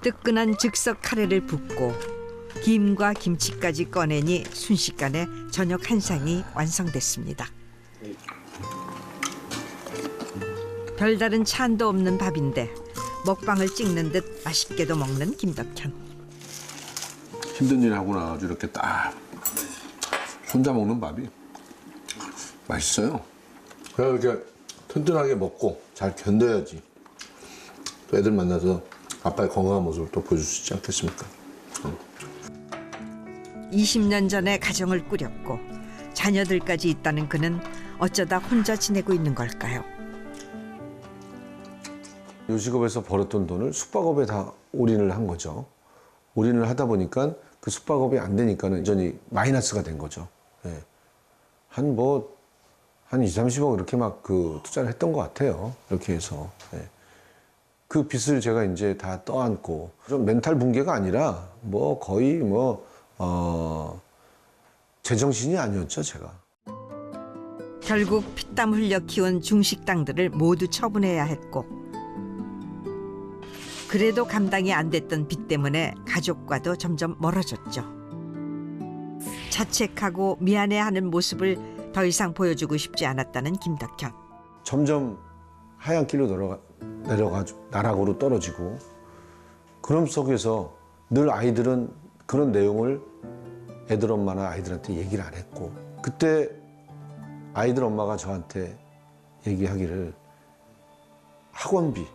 뜨끈한 즉석 카레를 붓고 김과 김치까지 꺼내니 순식간에 저녁 한 상이 완성됐습니다. 별다른 찬도 없는 밥인데 먹방을 찍는 듯 맛있게도 먹는 김덕현. 힘든 일 하고 나가지고 이렇게 딱 혼자 먹는 밥이 맛있어요. 그래야 이렇게 튼튼하게 먹고 잘 견뎌야지. 또 애들 만나서 아빠의 건강한 모습을 또 보여줄 수 있지 않겠습니까? 20년 전에 가정을 꾸렸고 자녀들까지 있다는 그는 어쩌다 혼자 지내고 있는 걸까요? 요식업에서 벌었던 돈을 숙박업에 다 올인을 한 거죠. 올인을 하다 보니까 그 숙박업이 안 되니까는 완전히 마이너스가 된 거죠. 예. 한 뭐, 한 2, 30억 이렇게 막 그 투자를 했던 것 같아요. 이렇게 해서. 예. 그 빚을 제가 이제 다 떠안고, 좀 멘탈 붕괴가 아니라 뭐 거의 뭐, 어, 제정신이 아니었죠, 제가. 결국 피땀 흘려 키운 중식당들을 모두 처분해야 했고 그래도 감당이 안 됐던 빚 때문에 가족과도 점점 멀어졌죠. 자책하고 미안해하는 모습을 더 이상 보여주고 싶지 않았다는 김덕현. 점점 하얀 길로 내려가, 내려가지고 나락으로 떨어지고 그럼 속에서 늘 아이들은 그런 내용을 애들 엄마나 아이들한테 얘기를 안 했고 그때 아이들 엄마가 저한테 얘기하기를 학원비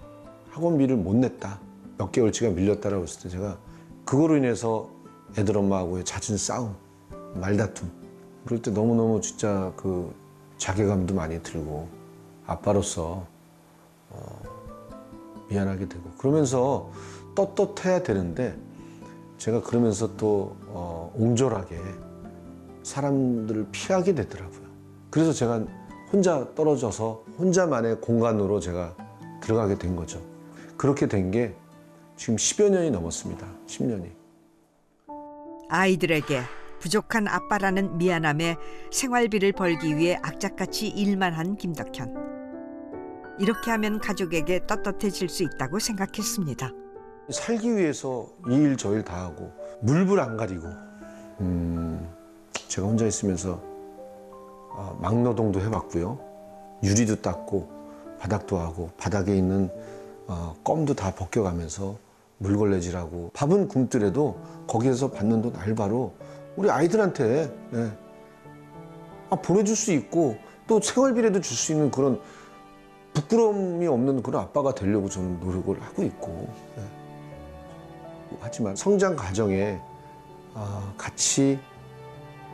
학원비를 못 냈다. 몇 개월치가 밀렸다라고 했을 때 제가 그거로 인해서 애들 엄마하고의 잦은 싸움 말다툼 그럴 때 너무너무 진짜 그 자괴감도 많이 들고 아빠로서 어, 미안하게 되고 그러면서 떳떳해야 되는데 제가 그러면서 또 어, 옹졸하게 사람들을 피하게 되더라고요. 그래서 제가 혼자 떨어져서 혼자만의 공간으로 제가 들어가게 된 거죠. 그렇게 된 게 지금 10여 년이 넘었습니다. 10년이. 아이들에게 부족한 아빠라는 미안함에 생활비를 벌기 위해 악착같이 일만 한 김덕현. 이렇게 하면 가족에게 떳떳해질 수 있다고 생각했습니다. 살기 위해서 이 일 저 일 다 하고 물불 안 가리고 음, 제가 혼자 있으면서 아, 막노동도 해봤고요 유리도 닦고 바닥도 하고 바닥에 있는 어, 껌도 다 벗겨가면서 물걸레질하고 밥은 굶더라도 거기에서 받는 돈 알바로 우리 아이들한테 예, 아, 보내줄 수 있고 또 생활비라도 줄 수 있는 그런 부끄러움이 없는 그런 아빠가 되려고 저는 노력을 하고 있고 예. 하지만 성장 과정에 아, 같이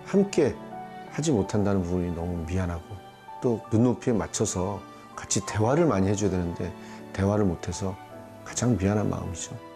함께 하지 못한다는 부분이 너무 미안하고 또 눈높이에 맞춰서 같이 대화를 많이 해줘야 되는데 대화를 못해서 가장 미안한 마음이죠.